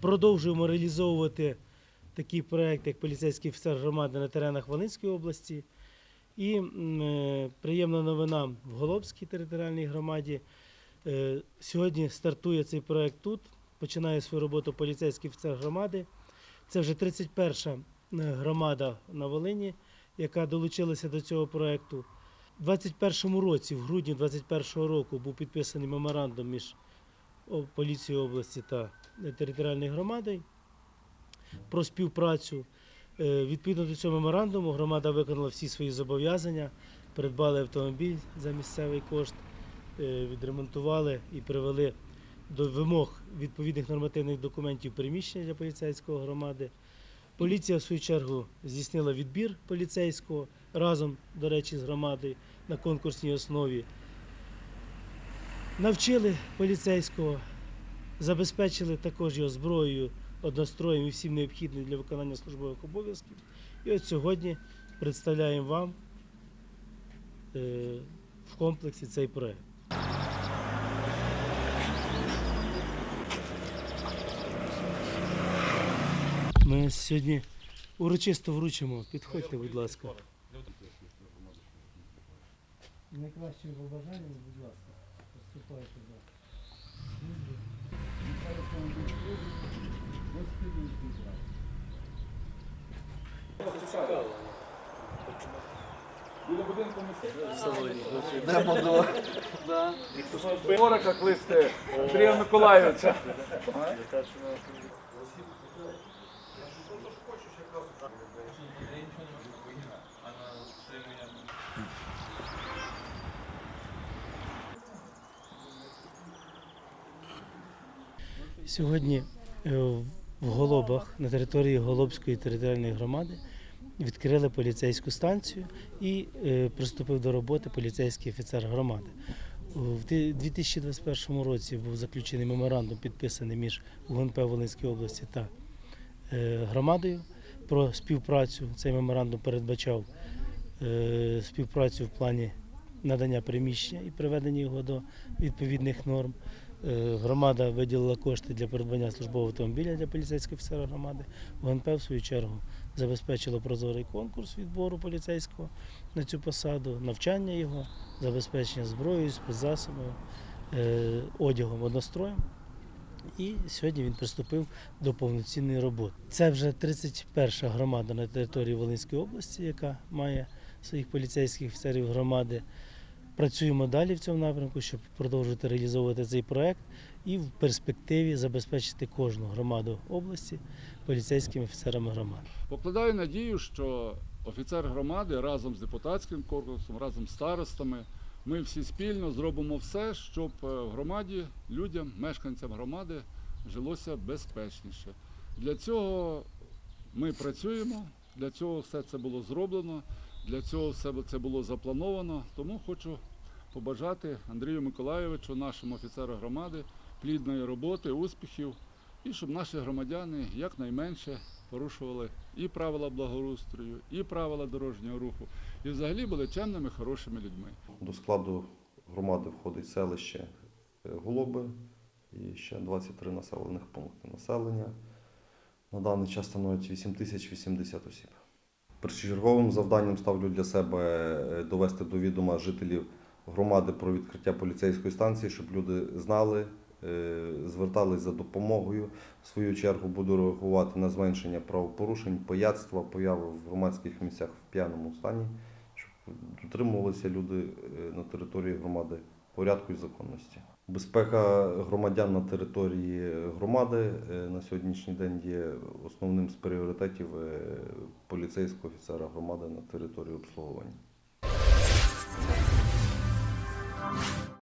Продовжуємо реалізовувати такий проект, як поліцейський офіцер громади на теренах Волинської області. І е, приємна новина в Голобській територіальній громаді. Е, Сьогодні стартує цей проект тут. Починає свою роботу поліцейський офіцер громади. Це вже 31-ша е, громада на Волині, яка долучилася до цього проекту. У 2021 році, в грудні 2021 року, був підписаний меморандум між поліцією області та територіальною громадою про співпрацю. Е, Відповідно до цього меморандуму громада виконала всі свої зобов'язання, придбали автомобіль за місцевий кошт, е, відремонтували і привели до вимог відповідних нормативних документів приміщення для поліцейської громади. Поліція, в свою чергу, здійснила відбір поліцейського разом, до речі, з громадою на конкурсній основі. Навчили поліцейського, забезпечили також його зброєю, одностроєм і всім необхідним для виконання службових обов'язків. І от сьогодні представляємо вам е, в комплексі цей проект. Ми сьогодні урочисто вручимо. Підходьте, будь ласка. Найкращим побажанням, будь ласка, поступайте за Йдемо до Ворога кличте Андрія Миколайовича. Сьогодні е, в Голобах на території Голобської територіальної громади відкрили поліцейську станцію і е, приступив до роботи поліцейський офіцер громади. У 2021 році був заключений меморандум, підписаний між УГНП Волинської області та е, громадою про співпрацю. Цей меморандум передбачав співпрацю в плані надання приміщення і приведення його до відповідних норм. Е, Громада виділила кошти для придбання службового автомобіля для поліцейського офіцера громади. ГНП, в свою чергу, забезпечило прозорий конкурс відбору поліцейського на цю посаду, навчання його, забезпечення зброєю, спецзасобами, е, одягом, одностроєм. І сьогодні він приступив до повноцінної роботи. Це вже 31 громада на території Волинської області, яка має своїх поліцейських офіцерів громади. Працюємо далі в цьому напрямку, щоб продовжувати реалізовувати цей проект і в перспективі забезпечити кожну громаду області поліцейськими офіцерами громади. Покладаю надію, що офіцер громади разом з депутатським корпусом, разом з старостами, ми всі спільно зробимо все, щоб е, в громаді людям, мешканцям громади жилося безпечніше. Для цього ми працюємо, для цього все це було зроблено, для цього все це було заплановано. Тому хочу побажати Андрію Миколайовичу, нашому офіцеру громади, плідної роботи, успіхів і щоб наші громадяни якнайменше порушували і правила благоустрою, і правила дорожнього руху, і взагалі були чемними, хорошими людьми. До складу громади входить селище е, Голуби і ще 23 населених пункти населення. На даний час становить 8080 осіб. Першочерговим завданням ставлю для себе е, довести до відома жителів громади про відкриття поліцейської станції, щоб люди знали, е, звертались за допомогою. В свою чергу буду реагувати на зменшення правопорушень, пияцтва, появи в громадських місцях в п'яному стані, щоб дотримувалися люди е, на території громади порядку і законності. Безпека громадян на території громади е, на сьогоднішній день є основним з пріоритетів е, поліцейського офіцера громади на території обслуговування.